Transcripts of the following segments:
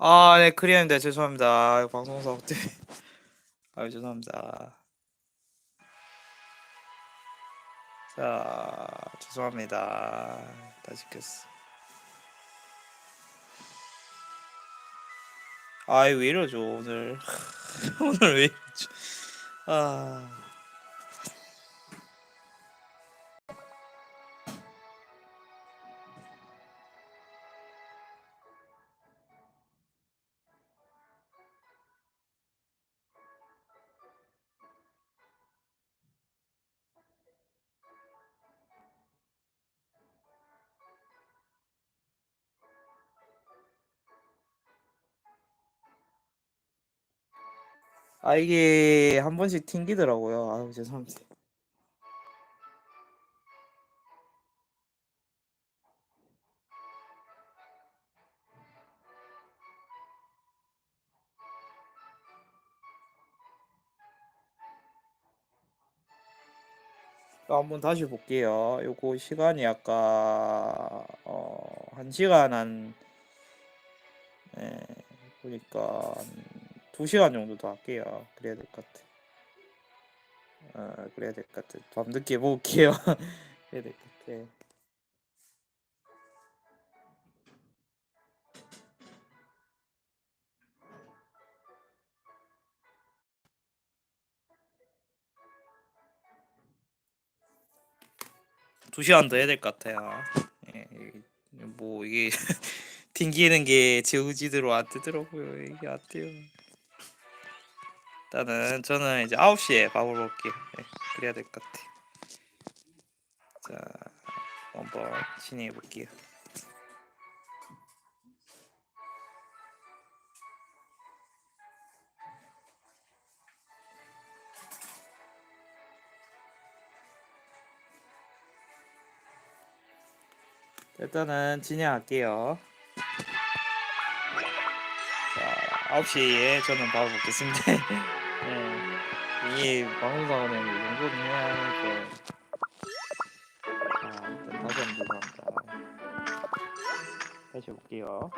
아, 네, 크리언인데 죄송합니다. 방송사고 때문에. 아유, 죄송합니다. 자, 죄송합니다. 다시 켰어. 아이, 왜 이러죠, 오늘. 오늘 왜 이러죠. 아. 아, 이게 한 번씩 튕기더라고요. 아유, 죄송합니다. 또 한번 다시 볼게요. 요거 시간이 아까 어, 한 시간 한 예, 보니까 한 2시간 정도 더 할게요. 그래야 될 것 같아. 어, 그래야 될 것 같아. 밤늦게 볼게요. 그래야 될 것 같아. 두 시간 더 해야 될 것 같아요. 예, 이- 뭐 이게 튕기는 게 제 의지대로 안 되더라고요. 이게 안 돼요. 일단은 저는 이제 9시에 밥을 먹을게요. 예, 그래야 될 것 같아. 자, 한번 진행해 볼게요. 일단은 진행할게요. 자, 9시에 저는 밥을 먹겠습니다. 네. 이이 정도는 해야. 자, 일단 다시 한번 죄송합니다. 다시 해볼게요.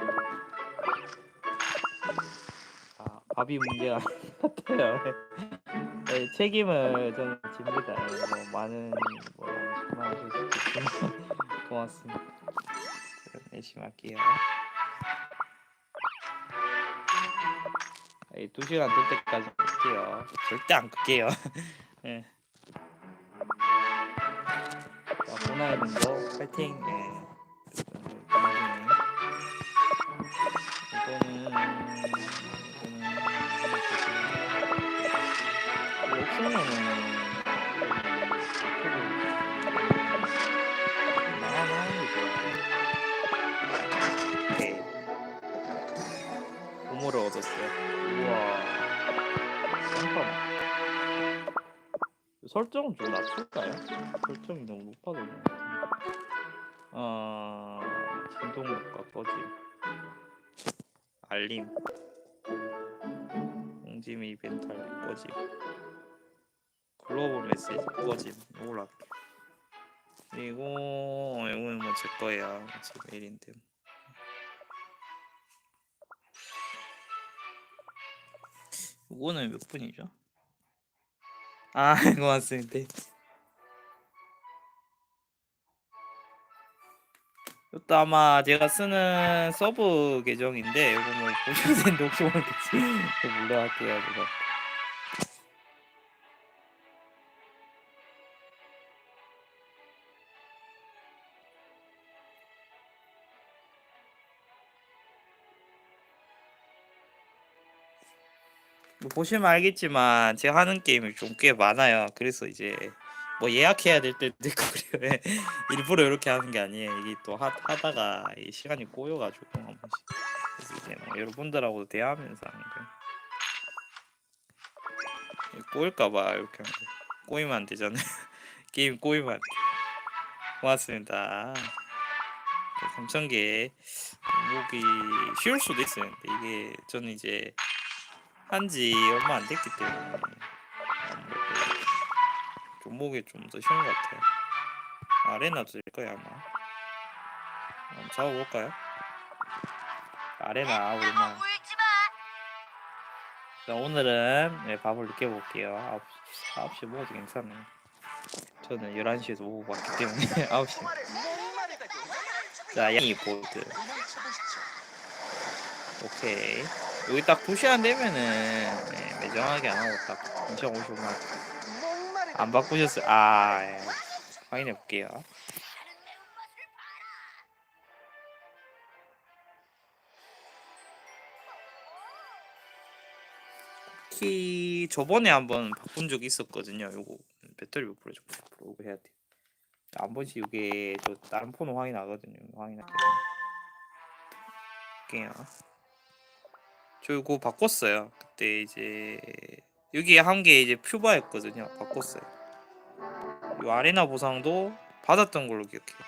자, 밥이 문제가 같아요. 네, 책임을 저는 집니다. 뭐 많은 뭐 있지만 고맙습니다. 열심히 할게요. 이두 시간 될 때까지 할게요. 절대 안 끌게요. 예. 자, 보나이분도 파이팅. 예. 설정은 좀 낮출까요? 설정이 너무 높아졌네. 어, 진동 효과 꺼짐. 알림. 공지미 알림 꺼짐. 글로벌 메시지 꺼짐. 이걸로 할게. 그리고 이거는 뭐 제 거예요. 제 메일인데. 이거는 몇 분이죠? 아, 고맙습니다. 이것도 아마 제가 쓰는 서브 계정인데 이거 뭐 보셔도 되는데 혹시 모르겠지 몰라 할게요 이거 보시면 알겠지만 제가 하는 게임이 좀 꽤 많아요. 그래서 이제 뭐 예약해야 될 때도 있고 그래요. 예. 일부러 이렇게 하는 게 아니에요. 이게 또 하, 하다가 이 시간이 꼬여가지고 한 번씩 그래서 이제 뭐 여러분들하고도 대화하면서 하는 이게 꼬일까봐 이렇게 하는 거예요. 꼬이면 안 되잖아요. 게임 꼬이면 안 돼. 고맙습니다. 3,000개 목이 쉬울 수도 있어요. 이게 저는 이제 한지 얼마 안 됐기 때문에 아무래도 종목이 좀 더 쉬운 것 같아요. 아레나도 될 거야 아마. 한번 잡아볼까요? 아레나 오랜만. 자, 오늘은 네, 밥을 늦게 먹을게요. 9시, 9시 먹어도 괜찮아요. 저는 11시에서 오고 왔기 때문에 9시. 자, 양이 보드. 오케이. 여기 딱 2시간 되면은 네, 매정하게 안 하고 딱 2,055만 안 바꾸셨어요. 아, 예. 확인해 볼게요. 키 저번에 한번 바꾼 적이 있었거든요. 요거 배터리 몇 프로 좀 이거 해야 돼. 한 번씩 이게 저 다른 폰으로 확인하거든요. 확인할게요. 볼게요. 저 이거 바꿨어요. 그때 이제 여기 한게 이제 퓨바였거든요. 바꿨어요. 이 아레나 보상도 받았던 걸로 기억해요.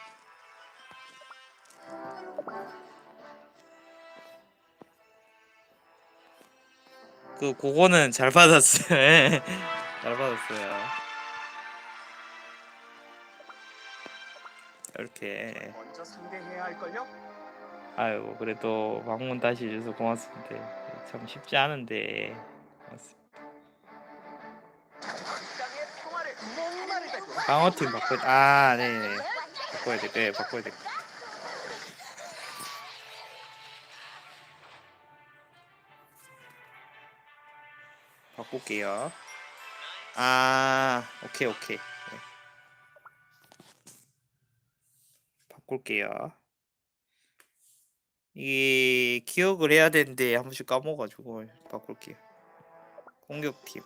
그 그거는 잘 받았어요. 예. 잘 받았어요. 이렇게 할걸요? 아유 그래도 방문 다시 해줘서 고맙습니다. 참 쉽지 않은데 방어팀 바꿔 아 네네 바꿔야 돼. 네 바꿔야 돼. 바꿀게요. 아 오케이 오케이. 네. 바꿀게요. 이 기억을 해야 되는데 한 번씩 까먹어가지고 바꿀게요. 공격팀.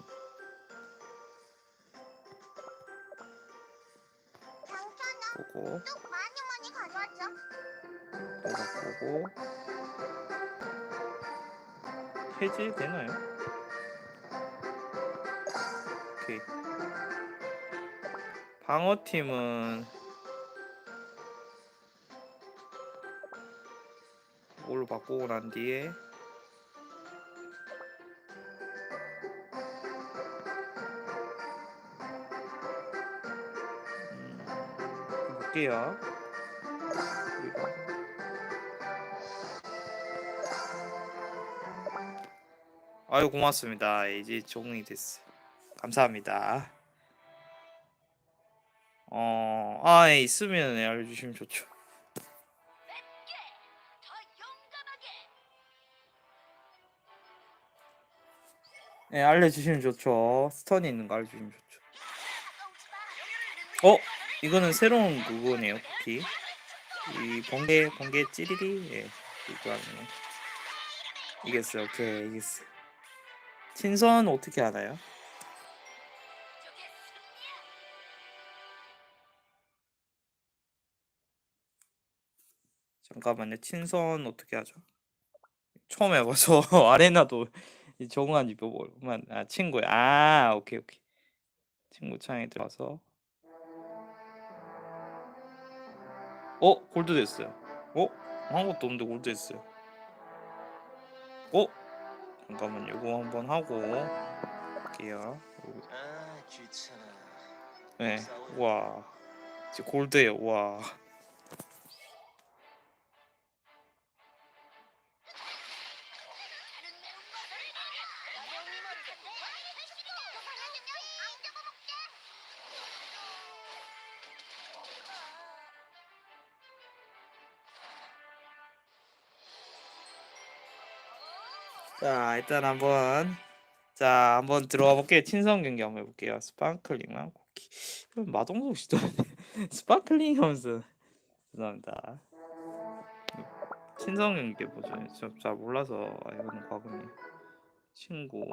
보고. 또 바꾸고 해제되나요? 오케이 방어팀은 뭘로 바꾸고 난 뒤에 음, 볼게요. 아유 고맙습니다. 이제 적응이 됐어. 감사합니다. 어, 아, 예, 있으면 예, 알려주시면 좋죠. 예, 알려주시면 좋죠. 스턴이 있는 거 알려주시면 좋죠. 어, 이거는 새로운 그거네요, 쿠키. 이 번개, 번개 찌리리, 예, 이거 하네요. 이겼어요, 오케이, 이겼어. 친선 어떻게 하나요? 잠깐만요. 친선 어떻게 하죠? 처음 해봐서 아레나도 이 적응한지 몇만 아 친구야. 아 오케이 오케이. 친구 창에 들어가서 어 골드 됐어요. 어 아무것도 없는데 골드 됐어요. 어 잠깐만 요거 한번 하고 할게요. 아 네. 와 지금 골드예요. 와. 자 일단 한번 자 한번 들어가 볼게요. 친선 경기 한번 해볼게요. 스파클링만 쿠키 마동석 씨도 스파클링 하면서. 죄송합니다. 친선 경기 보죠. 저잘 몰라서 아, 이거는 과거네 친구.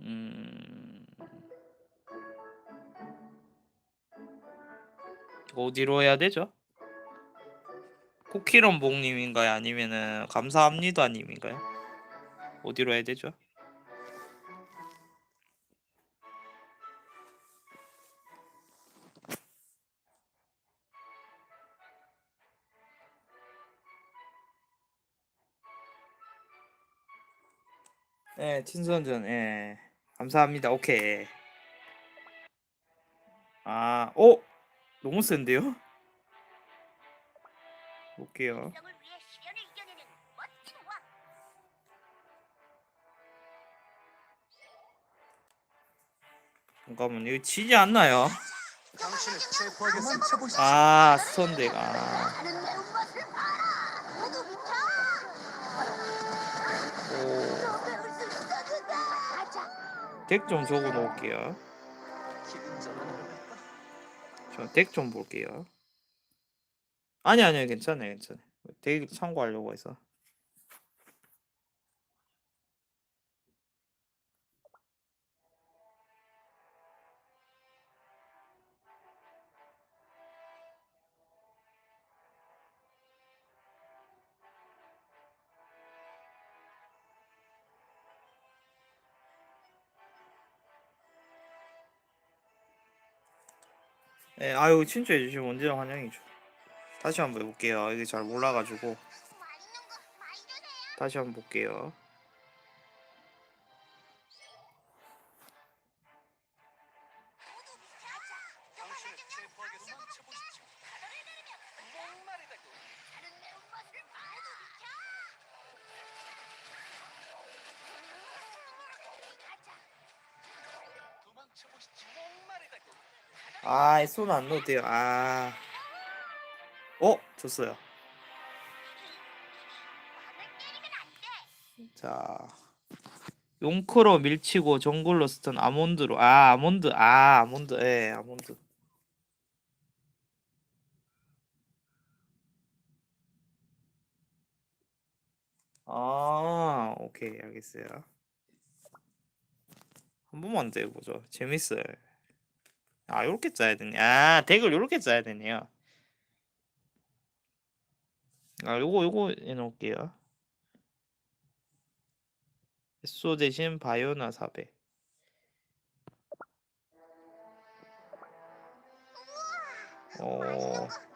음. 어디로 해야 되죠? 코키런봉님인가요? 아니면은 감사합니다님인가요? 어디로 해야 되죠? 네, 친선전, 예. 감사합니다. 오케이. 아, 어? 너무 센데요? 볼게요. 잠깐만 이거 지지 않나요? 아 스톤덱 아 다른 매운맛을 봐라. 모두 비켜. 너 배울 수 있었는데. 가자. 덱좀 적어 놓을게요. 저 덱 좀 볼게요. 아니 아니요 괜찮아요 괜찮아요. 덱 참고하려고 해서. 네, 아유 친추해 주시면 언제나 환영이죠. 다시 한번 해볼게요. 이게 잘 몰라가지고. 다시 한번 볼게요. 아, 손 안 넣어도 돼요. 아, 어, 줬어요. 자, 용크로 밀치고 정글로 스턴 아몬드로. 아, 아몬드. 아, 아몬드. 예, 아몬드. 아, 오케이, 알겠어요. 한 번만 더 해보죠. 재밌어요. 아, 요렇게 짜야 되네. 아, 덱을 요렇게 짜야 되네요. 아, 요거, 요거 해놓을게요. 소 대신 바이오나 400. 어.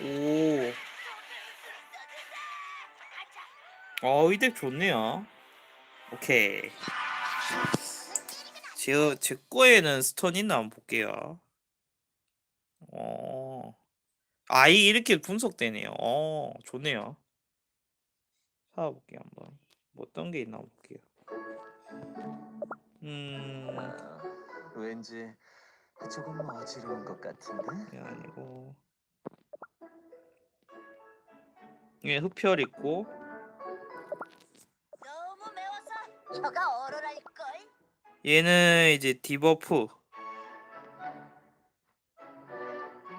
오. 어, 이덱 좋네요. 오케이. 제, 제 거에는 스턴 있나 한번 볼게요. 어. 아, 이 이렇게 분석되네요. 어, 좋네요. 찾아볼게요, 한번. 뭐 어떤 게 있나 볼게요. 음, 아, 왠지 조금 어지러운 것 같은데. 이게 아니고. 이게 흡혈 있고, 혀가 얼얼할 걸. 얘는 이제 디버프.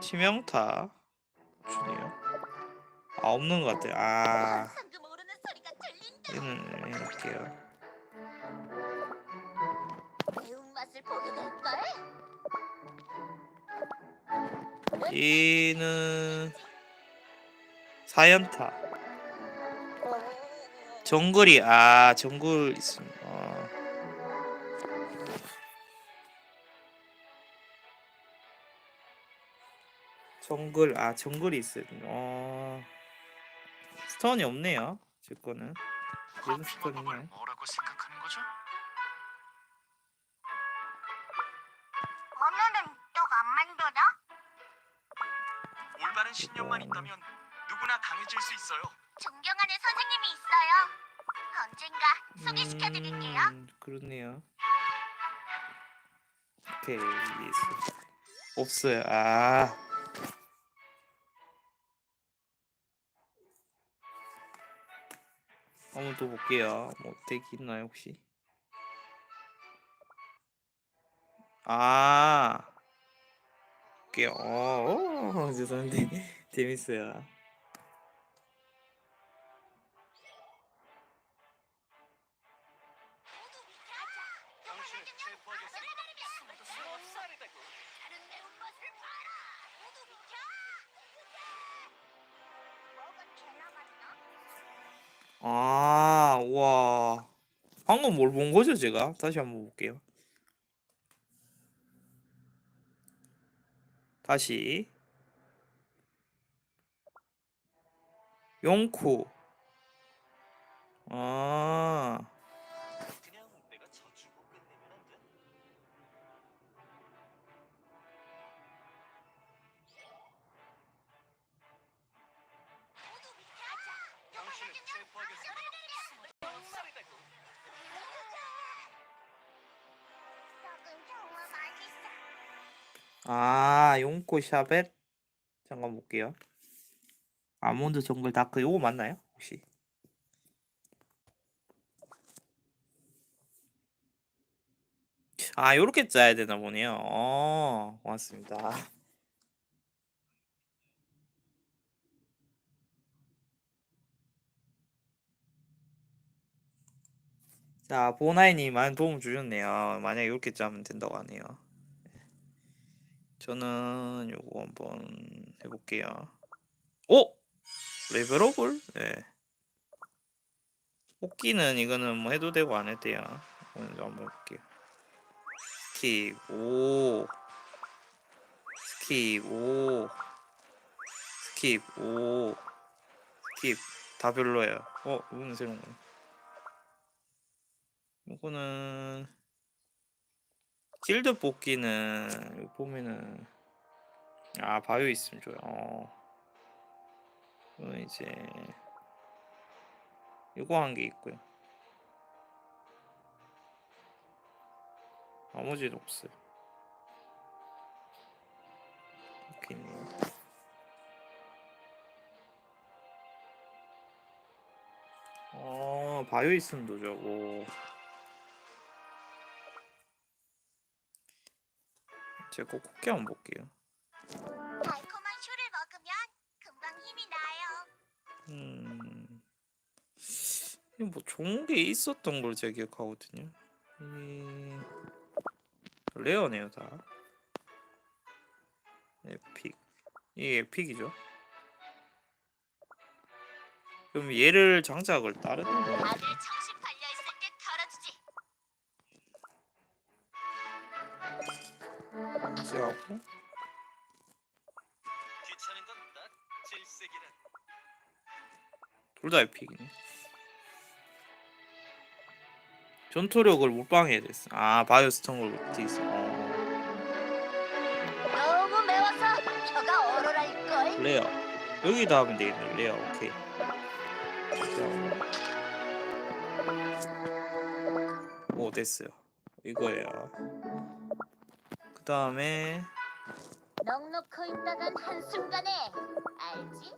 치명타. 주네요. 아 없는 것 같아요. 아. 상금 오르는 소리가 들린다. 얘는 해볼게요. 매운 맛을 보게 될 걸. 얘는 사연타 정글이 아 정글 있습니다 아. 정글 아 정글이 있어요 어 스턴이 없네요 제 거는 얘는 스턴 있네 뭐라고 생각하는 거죠? 오늘은 떡 안 만들어? 올바른 신념만 있다면 누구나 강해질 수 있어요. 존경하는 선생님이 있어요. 언젠가 소개시켜 드릴게요. 음, 그렇네요. 오케이. 없어요. 아. 한번 또 볼게요. 뭐 덱이 있나요 혹시? 아. 볼게요. 어, 어 죄송한데. 재밌어요 방금 뭘 본 거죠, 제가? 다시 한번 볼게요. 다시. 용쿠. 아, 아, 용코 샤벳. 잠깐 볼게요. 아몬드 정글 다크 요거 맞나요? 혹시? 아, 요렇게 짜야 되나 보네요. 어, 고맙습니다. 자, 보나이님 많은 도움 주셨네요. 만약에 이렇게 짜면 된다고 하네요. 저는 요거 한번 해볼게요. 오! 레벨업을? 네. 뽑기는 이거는 뭐 해도 되고 안 해도 돼요. 먼저 한번 해볼게요. 스킵, 오. 스킵, 오. 스킵, 오. 스킵. 다 별로예요. 어, 이거는 새로운 거네. 이거는 길드 뽑기는 보면은 아 바이오 있으면 좋아요. 어. 이제 이거 한 게 있고요. 나머지는 없어요. 이렇게. 어 바이오 있으면 도저고 제가 꼭 쿠키 한번 볼게요. 달콤한 슈를 먹으면 금방 힘이 나요. 음, 이거 뭐 좋은 게 있었던 걸 제가 기억하거든요. 이 레어네요 다. 에픽. 이게 에픽이죠. 그럼 얘를 장착을 다른 거 다들 정 하고 귀찮은 건딱 질색이란. 둘다 에픽이네. 전투력을 못 방해야 됐어. 아 바이오스톤을 못 있어. 어. 너무 매워서 혀가 얼얼할 걸. 레어 여기다 하면 되겠네 레어 오케이 오 됐어요 이거예요 그 다음에 넉넉히 있다간 한 순간에 알지?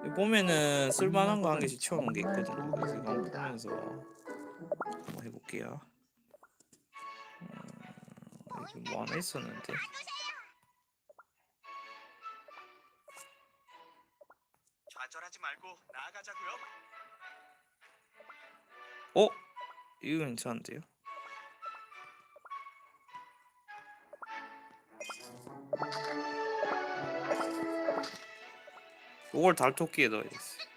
여기 보면은 쓸만한 거 한 개씩 채워놓은 게 있거든요 그래서 이거 한번 보면서 한번 해볼게요 음, 여기 뭐 하나 있었는데 좌절하지 말고 나아가자고요. 어? 이거 괜찮은데요? 이걸 달토끼에 넣어야겠어.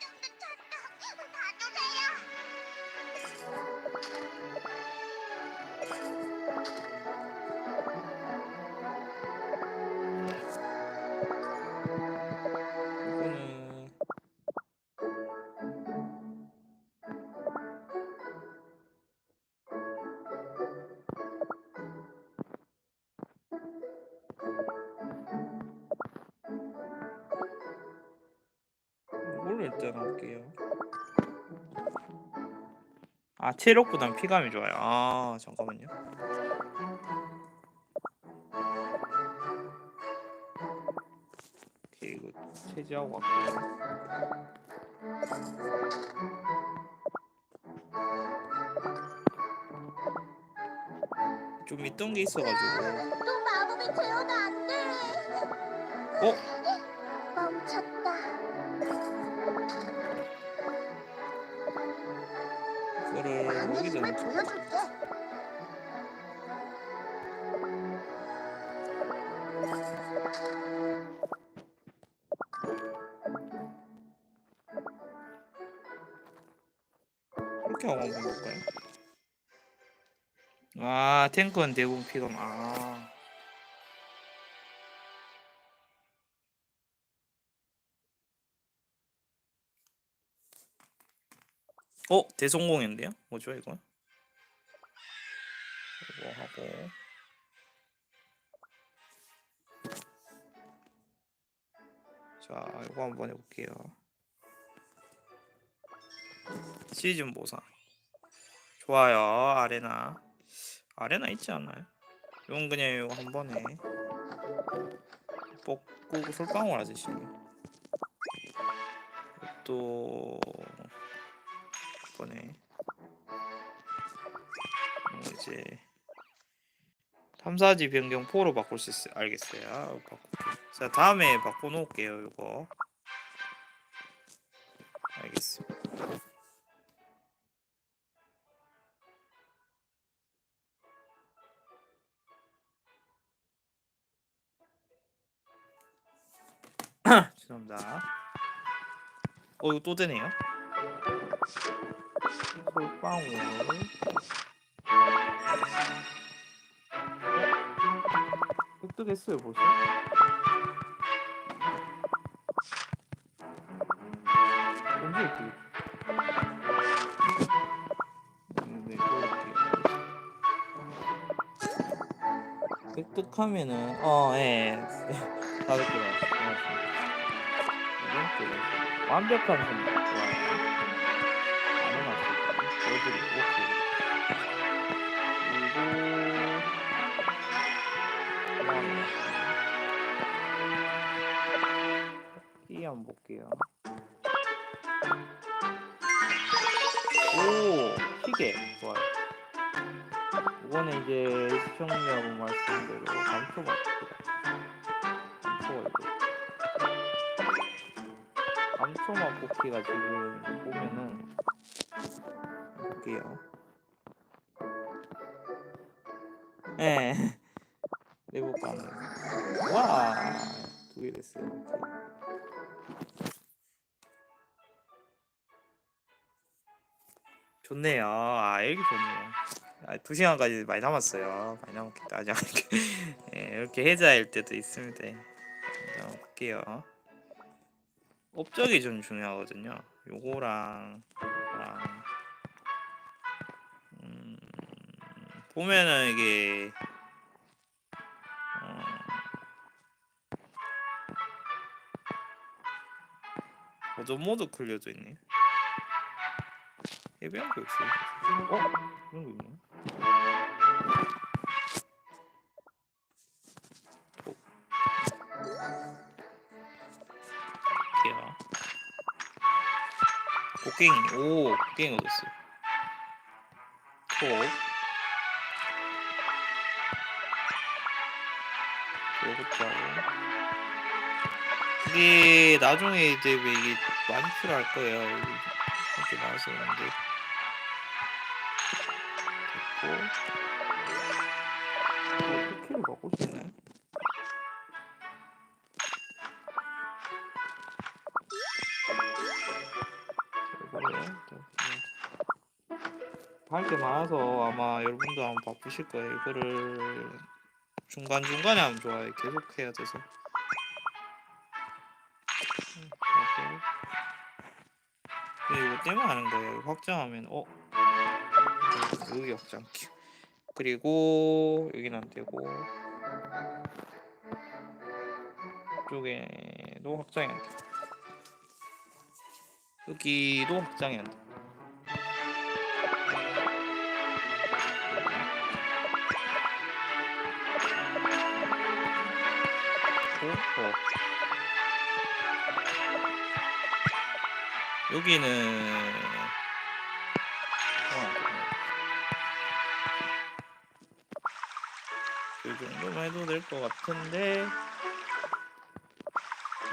아 체력보단 피감이 좋아요. 아 잠깐만요. 오케이 이거 체지하고 갈게요. 좀 있던 게 있어가지고 또 마법이 되어도 안 돼. 어? 그만 돌려줄게. 이렇게 하고 한번 볼까요? 아 탱크는 대부분 피감 아. 어? 대성공인데요? 뭐죠 이거? 자 이거 한번 해볼게요. 시즌 보상. 좋아요 아레나. 아레나 있지 않나요? 이건 그냥 이거 한 번에 뽑고 솔방울 아저씨네 또 이번에 어, 이제 탐사지 변경 4로 바꿀 수 있어요. 알겠어요. 바꿀게요 자 다음에 바꿔놓을게요 이거 알겠습니다 죄송합니다 어 이거 또 되네요 솔방울 어? 획득했어요 벌써? 언제 획득? 네. 획득하면은 어, 예. 다섯 개 나왔습니다. 완벽한 좋아요. 안 해놨어요. 보여드리고 오케이. 그리고 이 한번 볼게요. 오 시계 좋아요. 이번에 이제 시청자분 말씀대로 감초 맞습니다. 감초가 이거. 감초맛 뽑기가 지금 보면은 볼게요. 예. 내부 가능. 와, 두 개 됐어요. 좋네요. 아, 여기 좋네요. 아, 두 시간까지 많이 남았어요. 많이 남았겠다. 아직 예, 이렇게 해자일 때도 있습니다. 자, 볼게요. 업적이 좀 중요하거든요. 요거랑 요거랑 음, 보면은 이게 어, 보존 모드 클리어도 있네. 예비한 거 있어요. 어? 이런 거 있네. 볼게요. 곡괭이 오 곡괭이 얻었어요 톡 요것도 하고 이게 나중에 이제 왜 이게 많이 필요할 거예요 이렇게 나와서 있는데 키를 바꿀 수 있나요? 할게 많아서 아마 여러분도 아마 바쁘실 거예요. 이거를 중간 중간에 하면 좋아요. 계속 해야 돼서. 음, 이거 때문에 하는 거예요. 확장하면 어 여기 확장. 그리고 여기는 안 되고 이쪽에도 확장이 안 돼. 여기도 확장이 안 돼. 어. 여기는 정도만 해도 될 것 같은데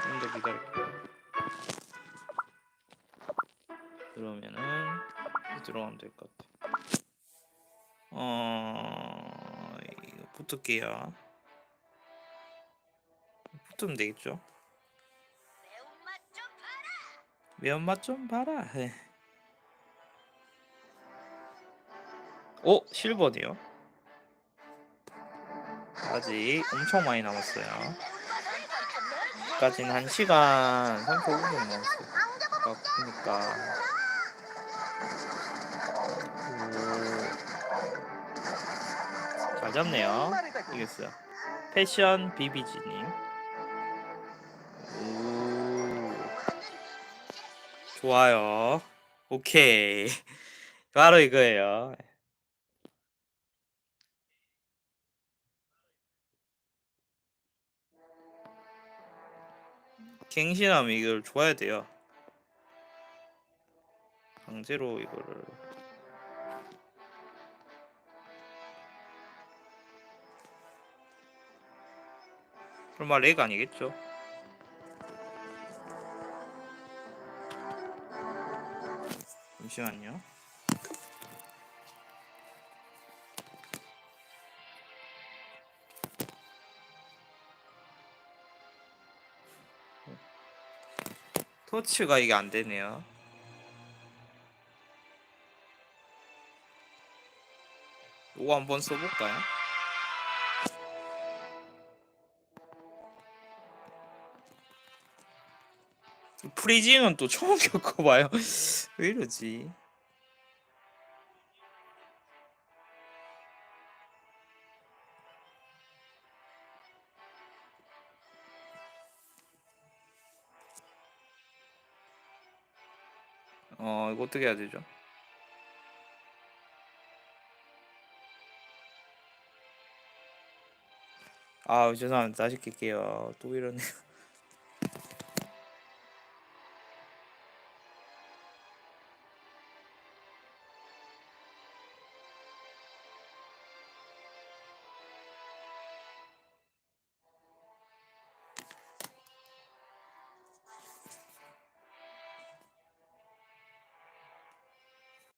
좀 더 기다릴게요. 그러면은 들어가면 될 것 같아. 어 이거 붙을게요. 붙으면 되겠죠? 매운맛 좀 봐라. 매운맛 좀 봐라. 네. 오 실버네요. 아직 엄청 많이 남았어요. 까지는 시간 35분 남았어요. 그니까. 잘 잡네요. 이겼어요. 패션 비비지님. 좋아요. 오케이. 바로 이거예요. 갱신하면 이걸 줘야 돼요. 강제로 이거를. 설마 렉 아니겠죠? 잠시만요. 토치가 이게 안 되네요. 이거 한번 써볼까요? 프리징은 또 처음 겪어봐요. 왜 이러지? 이거 어떻게 해야 되죠? 아, 죄송합니다. 다시 킬게요. 또 이러네.